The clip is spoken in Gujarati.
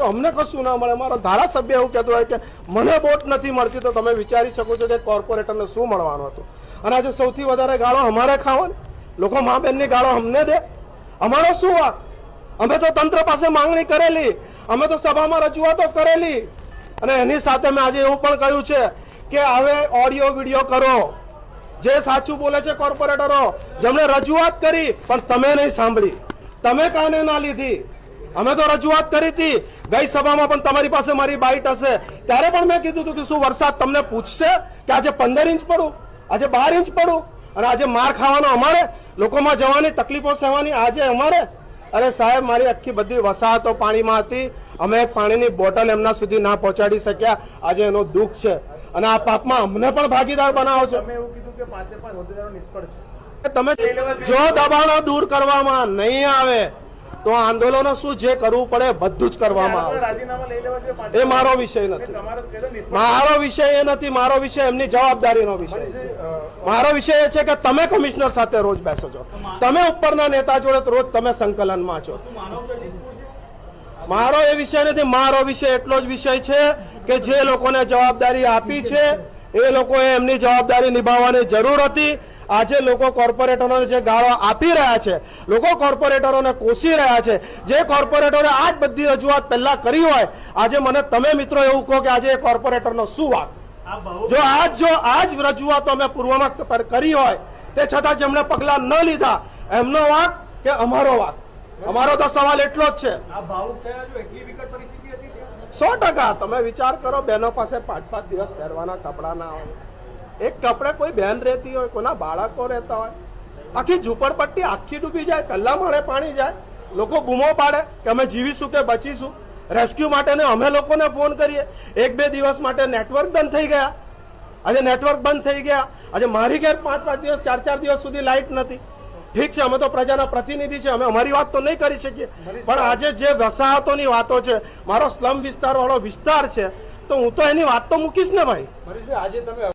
અમને કશું ના મળે. મારો ધારાસભ્ય એવું કહેતો હોય કે મને વોટ નથી મળતી તો તમે વિચારી શકો છો કે કોર્પોરેટરને શું મળવાનું હતું. અને આજે સૌથી વધારે ગાળો અમારે ખાવાની લોકો મા બેનની ગાળો અમને દે. અમારો શું વાક અમે તો તંત્ર પાસે માંગણી કરેલી. અમે તો સભામાં રજૂઆતો કરેલી. અને એની સાથે મેં આજે એવું પણ કહ્યું છે કે હવે ઓડિયો, વીડિયો કરો. જે સાચું બોલે છે કોર્પોરેટરો, જેમણે રજૂઆત કરી, પણ તમે નહીં સાંભળી. તમે કાને ના લીધી? અમે તો રજૂઆત કરી હતી. ગઈ સભામાં પણ તમારી પાસે મારી બાઇટ હશે. ત્યારે પણ મેં કીધું હતું કે શું વરસાદ તમને પૂછશે કે આજે પંદર ઇંચ પડું? આજે બાર ઇંચ પડું? અને આજે માર ખાવાનો અમારે? લોકોમાં જવાની તકલીફો સહેવાની આજે અમારે? અરે સાહેબ મારી આખી બધી વસાહતો પાણીમાં હતી. અમે પાણીની બોટલ એમના સુધી ના પહોંચાડી શક્યા. આજે એનો દુઃખ છે. અને આ પાપમાં અમને પણ ભાગીદાર બનાવો છો. તમે એવું કીધું કે પાંચે પાંચ હોદ્દેદારો નિષ્ફળ છે. તમે જો દબાણો દૂર કરવામાં નહીં આવે તો આંદોલનો શું જે કરવું પડે બધું જ કરવામાં આવે એ મારો વિષય નથી. મારો વિષય એ નથી મારો વિષય એમની જવાબદારીનો વિષય છે. મારો વિષય એ છે કે તમે કમિશનર સાથે રોજ બેસો છો. તમે ઉપરના નેતા જોડે રોજ તમે સંકલનમાં છો? મારો એ વિષય નથી મારો વિષય એટલો જ વિષય છે કે જે લોકોને જવાબદારી આપી છે એ લોકોએ એમની જવાબદારી નિભાવવાની જરૂર હતી. આજે લોકો કોર્પોરેટરોને જે ગાળો આપી રહ્યા છે લોકો કોર્પોરેટરોને કોસી રહ્યા છે જે કોર્પોરેટરે આજ બધી રજૂઆત પહેલા કરી હોય આજે મને તમે મિત્રો એવું કહો કે આજે એ કોર્પોરેટરનો શું વાક જો આજ જો આજ રજૂઆતો અમે પૂર્વમાં પર કરી હોય તે છતાં જેમણે પગલા ન લીધા. એમનો વાક કે અમારો વાક અમારો તો સવાલ એટલો જ છે. આ? સો ટકા. તમે વિચાર કરો બહેનો પાસે પાંચ પાંચ દિવસ પહેરવાના કપડા ના હોય. એક કપડે કોઈ બહેન રહેતી હોય કોના બાળકો રહેતા હોય આખી ઝૂંપડપટ્ટી આખી ડૂબી જાય પહેલા માળે પાણી જાય લોકો બૂમો પાડે કે અમે જીવીશું કે બચીશું. રેસ્ક્યુ માટે ને અમે લોકોને ફોન કરીએ. એક બે દિવસ માટે નેટવર્ક બંધ થઈ ગયા. આજે નેટવર્ક બંધ થઈ ગયા. આજે મારી ઘેર પાંચ પાંચ દિવસ ચાર ચાર દિવસ સુધી લાઇટ નથી. ઠીક છે અમે તો પ્રજાના પ્રતિનિધિ છે અમે અમારી વાત તો નહીં કરી શકીએ. પણ આજે જે વસાહતોની વાતો છે મારો સ્લમ વિસ્તાર વાળો વિસ્તાર છે તો હું તો એની વાત તો મૂકીશ ને ભાઈ. આજે તમે